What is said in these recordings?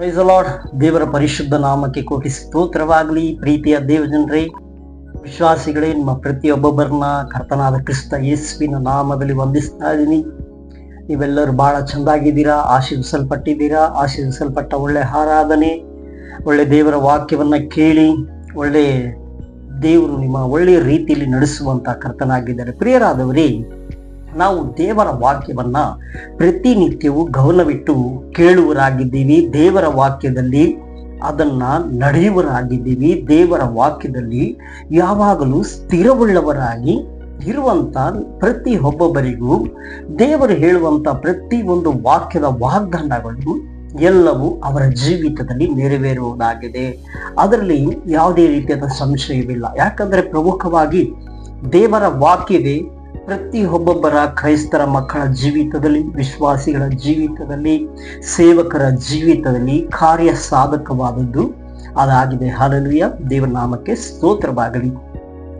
Price lord ದೇವರ ಪರಿಶುದ್ಧ ನಾಮಕ್ಕೆ ಕೋಟಿ ಸ್ತೋತ್ರವಾಗಲಿ. ಪ್ರೀತಿಯ ದೇವಜನರೇ ವಿಶ್ವಾಸಿಗಳೇ, ನಿಮ್ಮ ಪ್ರತಿಯೊಬ್ಬೊಬ್ಬರನ್ನ ಕರ್ತನಾದ ಕ್ರಿಸ್ತ ಯೇಸುವಿನ ನಾಮದಲ್ಲಿ ವಂದಿಸ್ತಾ ಇದ್ದೀನಿ. ನೀವೆಲ್ಲರೂ ಬಹಳ ಚಂದಾಗಿದ್ದೀರಾ, ಆಶೀರ್ವಿಸಲ್ಪಟ್ಟಿದ್ದೀರಾ, ಆಶೀರ್ವಿಸಲ್ಪಟ್ಟ ಒಳ್ಳೆ ಆರಾಧನೆ, ಒಳ್ಳೆ ದೇವರ ವಾಕ್ಯವನ್ನು ಕೇಳಿ, ಒಳ್ಳೆ ದೇವರು ನಿಮ್ಮ ಒಳ್ಳೆಯ ರೀತಿಯಲ್ಲಿ ನಡೆಸುವಂತ ಕರ್ತನಾಗಿದ್ದಾರೆ. ಪ್ರಿಯರಾದವರೇ ನಾವು ದೇವರ ವಾಕ್ಯವನ್ನ ಪ್ರತಿನಿತ್ಯವೂ ಗೌನವಿಟ್ಟು ಕೇಳುವರಾಗಿದ್ದೀವಿ. ದೇವರ ವಾಕ್ಯದಲ್ಲಿ ಅದನ್ನ ನಡೆಯುವರಾಗಿದ್ದೀವಿ. ದೇವರ ವಾಕ್ಯದಲ್ಲಿ ಯಾವಾಗಲೂ ಸ್ಥಿರವುಳ್ಳವರಾಗಿ ಇರುವಂತ ಪ್ರತಿ ಒಬ್ಬೊಬ್ಬರಿಗೂ ದೇವರು ಹೇಳುವಂತ ಪ್ರತಿ ಒಂದು ವಾಕ್ಯದ ವಾಗ್ದಾನಗಳು ಎಲ್ಲವೂ ಅವರ ಜೀವಿತದಲ್ಲಿ ನೆರವೇರುವುದಾಗಿದೆ. ಅದರಲ್ಲಿ ಯಾವುದೇ ರೀತಿಯಾದ ಸಂಶಯವಿಲ್ಲ. ಯಾಕಂದ್ರೆ ಪ್ರಮುಖವಾಗಿ ದೇವರ ವಾಕ್ಯವೇ ಪ್ರತಿ ಒಬ್ಬೊಬ್ಬರ ಕ್ರೈಸ್ತರ ಮಕ್ಕಳ ಜೀವಿತದಲ್ಲಿ, ವಿಶ್ವಾಸಿಗಳ ಜೀವಿತದಲ್ಲಿ, ಸೇವಕರ ಜೀವಿತದಲ್ಲಿ ಕಾರ್ಯ ಸಾಧಕವಾದದ್ದು ಅದಾಗಿದೆ. ಹಾಲಲುಯ. ದೇವರ ನಾಮಕ್ಕೆ ಸ್ತೋತ್ರವಾಗಲಿ.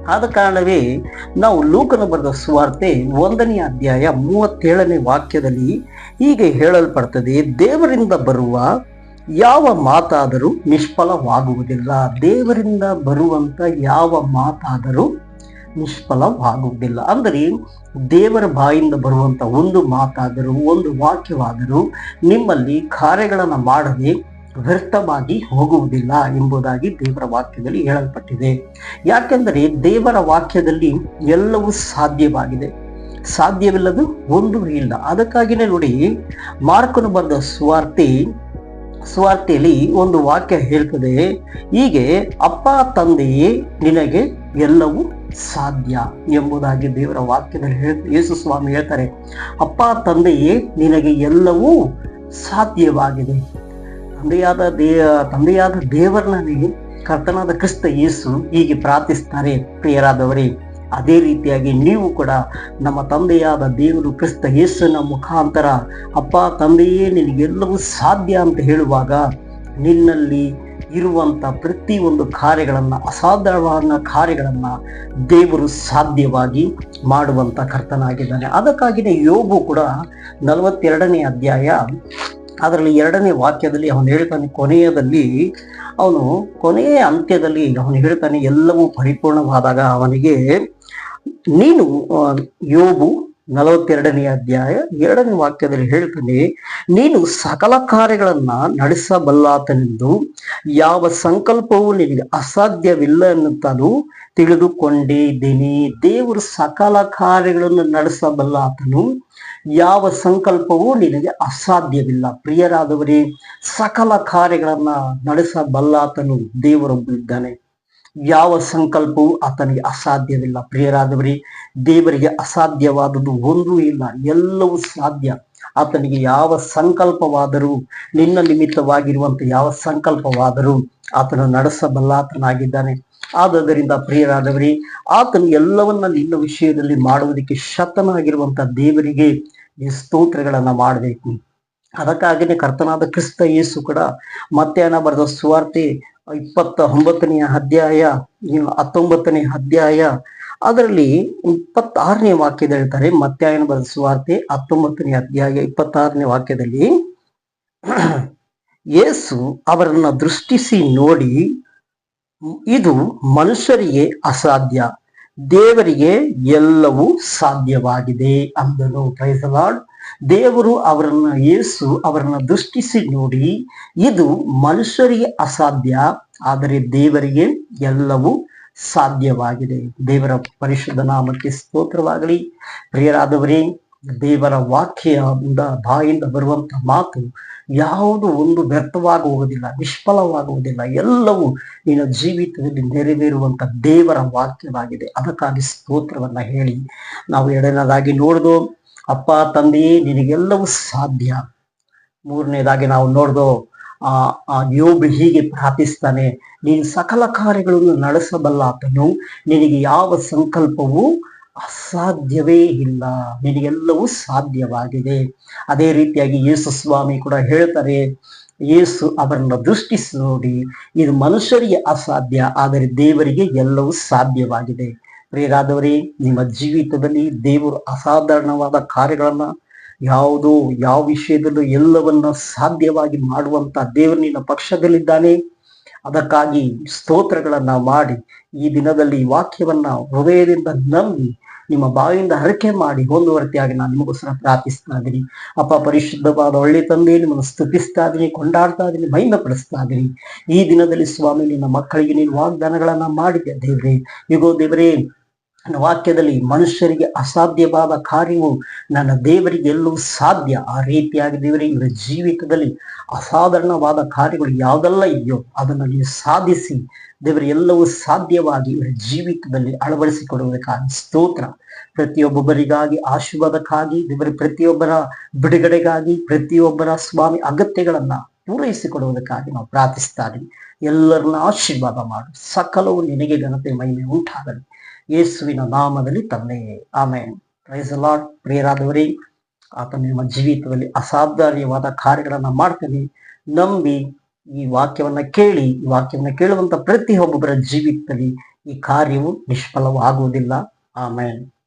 ಆದ ಕಾರಣವೇ ನಾವು ಲೋಕನ ಬರೆದ ಸುವಾರ್ತೆ ಒಂದನೇ ಅಧ್ಯಾಯ ಮೂವತ್ತೇಳನೇ ವಾಕ್ಯದಲ್ಲಿ ಹೀಗೆ ಹೇಳಲ್ಪಡ್ತದೆ, ದೇವರಿಂದ ಬರುವ ಯಾವ ಮಾತಾದರೂ ನಿಷ್ಫಲವಾಗುವುದಿಲ್ಲ. ದೇವರಿಂದ ಬರುವಂತ ಯಾವ ಮಾತಾದರೂ ನಿಷ್ಫಲವಾಗುವುದಿಲ್ಲ. ಅಂದರೆ ದೇವರ ಬಾಯಿಂದ ಬರುವಂತ ಒಂದು ಮಾತಾದರೂ, ಒಂದು ವಾಕ್ಯವಾದರೂ ನಿಮ್ಮಲ್ಲಿ ಕಾರ್ಯಗಳನ್ನು ಮಾಡದೆ ವ್ಯರ್ಥವಾಗಿ ಹೋಗುವುದಿಲ್ಲ ಎಂಬುದಾಗಿ ದೇವರ ವಾಕ್ಯದಲ್ಲಿ ಹೇಳಲ್ಪಟ್ಟಿದೆ. ಯಾಕೆಂದರೆ ದೇವರ ವಾಕ್ಯದಲ್ಲಿ ಎಲ್ಲವೂ ಸಾಧ್ಯವಾಗಿದೆ. ಸಾಧ್ಯವಿಲ್ಲದು ಒಂದು ಇಲ್ಲ. ಅದಕ್ಕಾಗಿನೇ ನೋಡಿ, ಮಾರ್ಕನು ಬರೆದ ಸ್ವಾರ್ಥಿ ಸ್ವಾರ್ಥಿಯಲ್ಲಿ ಒಂದು ವಾಕ್ಯ ಹೇಳ್ತದೆ, ಹೀಗೆ, ಅಪ್ಪ ತಂದೆಯೇ ನಿನಗೆ ಎಲ್ಲವೂ ಸಾಧ್ಯ ಎಂಬುದಾಗಿ ದೇವರ ವಾಕ್ಯದಲ್ಲಿ ಯೇಸು ಸ್ವಾಮಿ ಹೇಳ್ತಾರೆ, ಅಪ್ಪ, ತಂದೆಯೇ, ನಿನಗೆ ಎಲ್ಲವೂ ಸಾಧ್ಯವಾಗಿದೆ. ತಂದೆಯಾದ ದೇ, ತಂದೆಯಾದ ದೇವರನಲ್ಲಿ ಕರ್ತನಾದ ಕ್ರಿಸ್ತ ಯೇಸು ಹೀಗೆ ಪ್ರಾರ್ಥಿಸ್ತಾರೆ, ಪ್ರಿಯರಾದವರೇ, ಅದೇ ರೀತಿಯಾಗಿ ನೀವು ಕೂಡ ನಮ್ಮ ತಂದೆಯಾದ ದೇವರು ಕ್ರಿಸ್ತ ಯೇಸುವಿನ ಮುಖಾಂತರ, ಅಪ್ಪ, ತಂದೆಯೇ, ನಿನಗೆಲ್ಲವೂ ಸಾಧ್ಯ ಅಂತ ಹೇಳುವಾಗ ನಿನ್ನಲ್ಲಿ ಇರುವಂತ ಪ್ರತಿ ಒಂದು ಕಾರ್ಯಗಳನ್ನ ಅಸಾಧಾರಣ ಕಾರ್ಯಗಳನ್ನ ದೇವರು ಸಾಧ್ಯವಾಗಿ ಮಾಡುವಂತ ಕರ್ತನಾಗಿದ್ದಾನೆ. ಅದಕ್ಕಾಗಿನೇ ಯೋಗು ಕೂಡ ನಲವತ್ತೆರಡನೇ ಅಧ್ಯಾಯ ಅದರಲ್ಲಿ ಎರಡನೇ ವಾಕ್ಯದಲ್ಲಿ ಅವನು ಹೇಳ್ತಾನೆ ಕೊನೆಯದಲ್ಲಿ ಅವನು ಕೊನೆಯ ಅಂತ್ಯದಲ್ಲಿ ಅವನು ಹೇಳ್ತಾನೆ ಎಲ್ಲವೂ ಪರಿಪೂರ್ಣವಾದಾಗ ಅವನಿಗೆ ನೀನು ಆ, ಯೋಬು ನಲವತ್ತೆರಡನೇ ಅಧ್ಯಾಯ ಎರಡನೇ ವಾಕ್ಯದಲ್ಲಿ ಹೇಳ್ತಾನೆ, ನೀನು ಸಕಲ ಕಾರ್ಯಗಳನ್ನ ನಡೆಸಬಲ್ಲಾತನೆಂದು ಯಾವ ಸಂಕಲ್ಪವೂ ನಿನಗೆ ಅಸಾಧ್ಯವಿಲ್ಲ ಎನ್ನುತ್ತಾನು ತಿಳಿದುಕೊಂಡಿದ್ದೀನಿ ದೇವರು ಸಕಲ ಕಾರ್ಯಗಳನ್ನು ನಡೆಸಬಲ್ಲಾತನು, ಯಾವ ಸಂಕಲ್ಪವೂ ನಿನಗೆ ಅಸಾಧ್ಯವಿಲ್ಲ. ಪ್ರಿಯರಾದವರೇ, ಸಕಲ ಕಾರ್ಯಗಳನ್ನ ನಡೆಸಬಲ್ಲಾತನು ದೇವರೊಬ್ಬನಿದ್ದಾನೆ. ಯಾವ ಸಂಕಲ್ಪವೂ ಆತನಿಗೆ ಅಸಾಧ್ಯವಿಲ್ಲ. ಪ್ರಿಯರಾದವರಿ, ದೇವರಿಗೆ ಅಸಾಧ್ಯವಾದದ್ದು ಒಂದೂ ಇಲ್ಲ, ಎಲ್ಲವೂ ಸಾಧ್ಯ. ಆತನಿಗೆ ಯಾವ ಸಂಕಲ್ಪವಾದರೂ, ನಿನ್ನ ನಿಮಿತ್ತವಾಗಿರುವಂತ ಯಾವ ಸಂಕಲ್ಪವಾದರೂ ಆತನ ನಡೆಸಬಲ್ಲಾತನಾಗಿದ್ದಾನೆ. ಆದ್ದರಿಂದ ಪ್ರಿಯರಾದವರಿ, ಆತನು ಎಲ್ಲವನ್ನ ನಿನ್ನ ವಿಷಯದಲ್ಲಿ ಮಾಡುವುದಕ್ಕೆ ಶತನಾಗಿರುವಂತ ದೇವರಿಗೆ ಈ ಸ್ತೋತ್ರಗಳನ್ನ ಮಾಡಬೇಕು. ಅದಕ್ಕಾಗಿನೇ ಕರ್ತನಾದ ಕ್ರಿಸ್ತ ಯೇಸು ಕೂಡ ಮತ್ತೆ ಬರೆದ ಸುವಾರ್ತೆ ಇಪ್ಪತ್ತ ಒಂಬತ್ತನೆಯ ಅಧ್ಯಾಯ ಹತ್ತೊಂಬತ್ತನೇ ಅಧ್ಯಾಯ. ಅದರಲ್ಲಿ ಇಪ್ಪತ್ತಾರನೇ ವಾಕ್ಯದ ಹೇಳ್ತಾರೆ, ಮತ್ತಾಯನ ಬರೆದ ಸುವಾರ್ತೆ ಹತ್ತೊಂಬತ್ತನೇ ಅಧ್ಯಾಯ, ಇಪ್ಪತ್ತಾರನೇ ವಾಕ್ಯದಲ್ಲಿ. ಯೇಸು ಅವರನ್ನ ದೃಷ್ಟಿಸಿ ನೋಡಿ, ಇದು ಮನುಷ್ಯರಿಗೆ ಅಸಾಧ್ಯ, ದೇವರಿಗೆ ಎಲ್ಲವೂ ಸಾಧ್ಯವಾಗಿದೆ ಅಂದನು. ಪ್ರೈಸ್ ಲಾರ್ಡ್ ದೇವರು ಅವರನ್ನ ಯೇಸು ಅವರನ್ನ ದೃಷ್ಟಿಸಿ ನೋಡಿ, ಇದು ಮನುಷ್ಯರಿಗೆ ಅಸಾಧ್ಯ, ಆದರೆ ದೇವರಿಗೆ ಎಲ್ಲವೂ ಸಾಧ್ಯವಾಗಿದೆ. ದೇವರ ಪರಿಶುದ್ಧ ನಾಮಕ್ಕೆ ಸ್ತೋತ್ರವಾಗಲಿ. ಪ್ರಿಯರಾದವರೇ, ದೇವರ ವಾಕ್ಯದಿಂದ ಬಾಯಿಂದ ಬರುವಂತ ಮಾತು ಯಾವುದು ಒಂದು ವ್ಯರ್ಥವಾಗುವುದಿಲ್ಲ, ನಿಷ್ಫಲವಾಗುವುದಿಲ್ಲ. ಎಲ್ಲವೂ ನಿನ್ನ ಜೀವಿತದಲ್ಲಿ ನೆರವೇರುವಂತ ದೇವರ ವಾಕ್ಯವಾಗಿದೆ. ಅದಕ್ಕಾಗಿ ಸ್ತೋತ್ರವನ್ನ ಹೇಳಿ. ನಾವು ಎರಡನೇದಾಗಿ ನೋಡ್ದು ಅಪ್ಪ ತಂದೆಯೇ ನಿನಗೆಲ್ಲವೂ ಸಾಧ್ಯ. ಮೂರನೇದಾಗಿ ನಾವು ನೋಡ್ದು, ಆ ಯೋಬ್ ಹೀಗೆ ಪ್ರಾರ್ಥಿಸ್ತಾನೆ, ನೀನು ಸಕಲ ಕಾರ್ಯಗಳನ್ನು ನಡೆಸಬಲ್ಲ ಆತನು ನಿನಗೆ ಯಾವ ಸಂಕಲ್ಪವೂ ಅಸಾಧ್ಯವೇ ಇಲ್ಲ, ನಿನಗೆಲ್ಲವೂ ಸಾಧ್ಯವಾಗಿದೆ. ಅದೇ ರೀತಿಯಾಗಿ ಯೇಸು ಸ್ವಾಮಿ ಕೂಡ ಹೇಳ್ತಾರೆ, ಯೇಸು ಅವರನ್ನು ದೃಷ್ಟಿಸಿ ನೋಡಿ, ಇದು ಮನುಷ್ಯರಿಗೆ ಅಸಾಧ್ಯ, ಆದರೆ ದೇವರಿಗೆ ಎಲ್ಲವೂ ಸಾಧ್ಯವಾಗಿದೆ. ಪ್ರಿಯರಾದವರೇ, ನಿಮ್ಮ ಜೀವಿತದಲ್ಲಿ ದೇವರು ಅಸಾಧಾರಣವಾದ ಕಾರ್ಯಗಳನ್ನ ಯಾವುದೋ ಯಾವ ವಿಷಯದಲ್ಲೂ ಎಲ್ಲವನ್ನ ಸಾಧ್ಯವಾಗಿ ಮಾಡುವಂತ ದೇವರು ನಿನ್ನ ಪಕ್ಷದಲ್ಲಿದ್ದಾನೆ. ಅದಕ್ಕಾಗಿ ಸ್ತೋತ್ರಗಳನ್ನ ಮಾಡಿ, ಈ ದಿನದಲ್ಲಿ ವಾಕ್ಯವನ್ನ ಹೃದಯದಿಂದ ನಂಬಿ, ನಿಮ್ಮ ಬಾವಿಯಿಂದ ಹರಕೆ ಮಾಡಿ ಹೊಂದುವರ್ತಿಯಾಗಿ ನಾನು ನಿಮಗೋಸ್ಕರ ಪ್ರಾರ್ಥಿಸ್ತಾ ಇದ್ದೀನಿ. ಅಪ್ಪ, ಪರಿಶುದ್ಧವಾದ ಒಳ್ಳೆ ತಂದೆ ನಿಮ್ಮನ್ನು ಸ್ತುತಿಸ್ತಾ ಇದ್ದೀನಿ, ಕೊಂಡಾಡ್ತಾ ಇದ್ದೀನಿ ಮಹಿಮೆ ಪಡಿಸ್ತಾ ಇದ್ದೀನಿ. ಈ ದಿನದಲ್ಲಿ ಸ್ವಾಮಿ, ನಿನ್ನ ಮಕ್ಕಳಿಗೆ ನೀನು ವಾಗ್ದಾನಗಳನ್ನ ಮಾಡಿದ್ದೆ ದೇವ್ರೆ? ಈಗೋ ದೇವರೇ ವಾಕ್ಯದಲ್ಲಿ ಮನುಷ್ಯರಿಗೆ ಅಸಾಧ್ಯವಾದ ಕಾರ್ಯವು ನನ್ನ ದೇವರಿಗೆ ಎಲ್ಲೂ ಸಾಧ್ಯ. ಆ ರೀತಿಯಾಗಿ ದೇವರೇ, ಇವರ ಜೀವಿತದಲ್ಲಿ ಅಸಾಧಾರಣವಾದ ಕಾರ್ಯಗಳು ಯಾವುದೆಲ್ಲ ಇದೆಯೋ ಅದನ್ನು ನೀವು ಸಾಧಿಸಿ. ದೇವರ, ಎಲ್ಲವೂ ಸಾಧ್ಯವಾಗಿ ಇವರ ಜೀವಿತದಲ್ಲಿ ಅಳವಡಿಸಿಕೊಡುವುದಕ್ಕಾಗಿ ಸ್ತೋತ್ರ. ಪ್ರತಿಯೊಬ್ಬೊಬ್ಬರಿಗಾಗಿ ಆಶೀರ್ವಾದಕ್ಕಾಗಿ, ದೇವರ, ಪ್ರತಿಯೊಬ್ಬರ ಬಿಡುಗಡೆಗಾಗಿ, ಪ್ರತಿಯೊಬ್ಬರ ಸ್ವಾಮಿ ಅಗತ್ಯಗಳನ್ನ ಪೂರೈಸಿಕೊಡುವುದಕ್ಕಾಗಿ ನಾವು ಪ್ರಾರ್ಥಿಸ್ತಾ ಇದ್ದೀವಿ. ಎಲ್ಲರನ್ನ ಆಶೀರ್ವಾದ ಮಾಡು. ಸಕಲವು ನಿನಗೆ ಘನತೆ, ಮಹಿಮೆ ಉಂಟಾಗಲಿ. ಯೇಸುವಿನ ನಾಮದಲ್ಲಿ ತಂದೆಯೇ ಆಮೇಲೆ ಪ್ರೈಸ್ ಲಾರ್ಡ್ ಪ್ರಿಯರಾದವರೇ ಆತ ನಿಮ್ಮ ಜೀವಿತದಲ್ಲಿ ಅಸಾಧಾರ್ಯವಾದ ಕಾರ್ಯಗಳನ್ನ ಮಾಡ್ತೀನಿ. ನಂಬಿ ಈ ವಾಕ್ಯವನ್ನ ಕೇಳಿ, ಈ ವಾಕ್ಯವನ್ನು ಕೇಳುವಂತ ಪ್ರತಿಯೊಬ್ಬೊಬ್ಬರ ಜೀವಿತದಲ್ಲಿ ಈ ಕಾರ್ಯವು ನಿಷ್ಫಲವಾಗುವುದಿಲ್ಲ. ಆಮೇಲೆ